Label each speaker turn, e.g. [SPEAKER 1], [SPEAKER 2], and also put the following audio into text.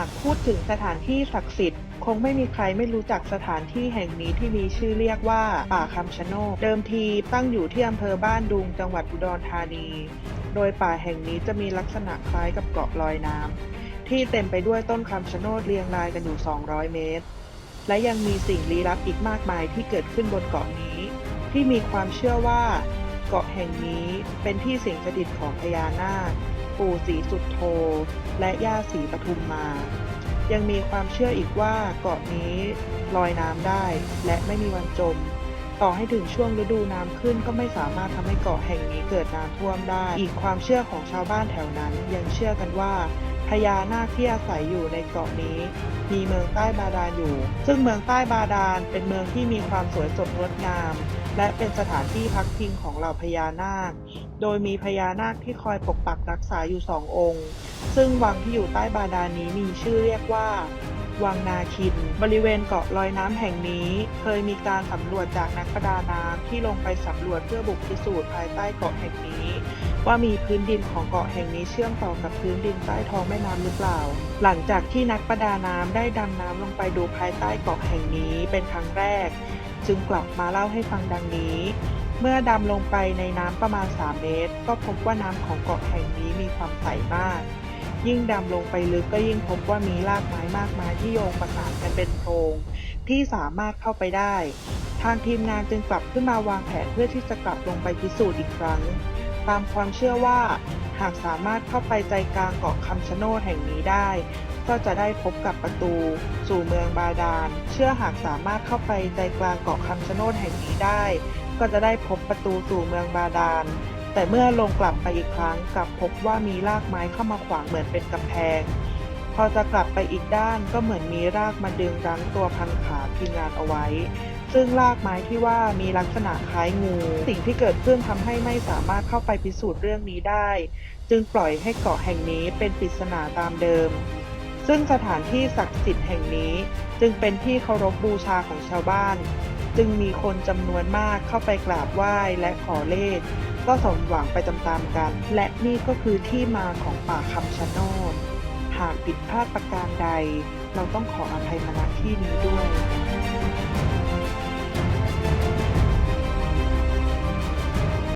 [SPEAKER 1] ากพูดถึงสถานที่ศักดิ์สิทธิ์ คงไม่มีใครไม่รู้จักสถานที่แห่งนี้ที่มีชื่อเรียกว่า ป่าคำชะโนดเดิมทีตั้งอยู่ที่อำเภอบ้านดุงจังหวัดอุดรธานี โดยป่าแห่งนี้จะมีลักษณะคล้ายกับเกาะลอยน้ำที่เต็มไปด้วยต้นคำชะโนดเรียงรายกันอยู่ 200 เมตร และยังมีสิ่งลี้ลับอีกมากมายที่เกิดขึ้นบนเกาะนี้ ที่มีความเชื่อว่า เกาะแห่งนี้เป็นที่สิงสถิตของพญานาค ปู่ศรีสุดโท และย่าศรีปทุมมา ยังมีความเชื่ออีกว่าเกาะนี้ลอยน้ำได้และไม่มีวันจม ต่อให้ถึงช่วงฤดูน้ำขึ้นก็ไม่สามารถทำให้เกาะแห่งนี้เกิดน้ำท่วมได้ อีกความเชื่อของชาวบ้านแถวนั้น ยังเชื่อกันว่าพญานาคที่อาศัยอยู่ในเกาะนี้ มีเมืองใต้บาดาลอยู่ ซึ่งเมืองใต้บาดาลเป็นเมืองที่มีความสวยสดงดงาม และเป็นสถานที่พักพิงของเหล่าพญานาค โดยมีพญานาคที่คอยปกปักรักษาอยู่สององค์ ซึ่งวังที่อยู่ใต้บาดาลนี้มีชื่อเรียกว่าวังนาคิน บริเวณเกาะลอยน้ำแห่งนี้ เคยมีการสำรวจจากนักประดาน้ำที่ลงไปสำรวจเพื่อบุกพิสูจน์ภายใต้เกาะแห่งนี้ ว่ามีพื้นดินของเกาะแห่งนี้เชื่อมต่อกับพื้นดินใต้ท้องแม่น้ำหรือเปล่า หลังจากที่นักประดาน้ำได้ดำน้ำลงไปดูภายใต้เกาะแห่งนี้เป็นครั้งแรก จึงกลับมาเล่าให้ฟังดังนี้ เมื่อดำลงไปในน้ำประมาณ 3 เมตร ก็พบว่าน้ำของเกาะแห่งนี้มีความใสมาก ยิ่งดำลงไปลึกก็ยิ่งพบว่ามีรากไม้มากมายที่โยงประสานกันเป็นโพรงที่สามารถเข้าไปได้ ทางทีมงานจึงกลับขึ้นมาวางแผนเพื่อที่จะกลับลงไปพิสูจน์อีกครั้ง ตามความเชื่อว่า หากสามารถเข้าไปใจกลางเกาะคำชะโนดแห่งนี้ได้ ก็จะได้พบกับประตู สู่เมืองบาดาล เชื่อหากสามารถเข้าไปใจกลางเกาะคำชะโนดแห่งนี้ได้ ก็จะได้พบประตูสู่เมืองบาดาล แต่เมื่อลงกลับไปอีกครั้งกลับพบว่ามีรากไม้เข้ามาขวางเหมือนเป็นกำแพง พอจะกลับไปอีกด้านก็เหมือนมีรากมาดึงรั้งตัวพันขาทีมงานเอาไว้ ซึ่งรากไม้ที่ว่ามีลักษณะคล้ายงู สิ่งที่เกิดขึ้นทำให้ไม่สามารถเข้าไปพิสูจน์เรื่องนี้ได้ จึงปล่อยให้เกาะแห่งนี้เป็นปริศนาตามเดิม ซึ่งสถานที่ศักดิ์สิทธิ์แห่งนี้ จึงเป็นที่เคารพบูชาของชาวบ้าน จึงมีคนจำนวนมากเข้าไปกราบไหว้และขอเลขก็สมหวังไปตามๆกัน และนี่ก็คือที่มาของป่าคำชะโนด หากผิดพลาดประการใด เราต้องขออภัยมาณที่นี้ด้วย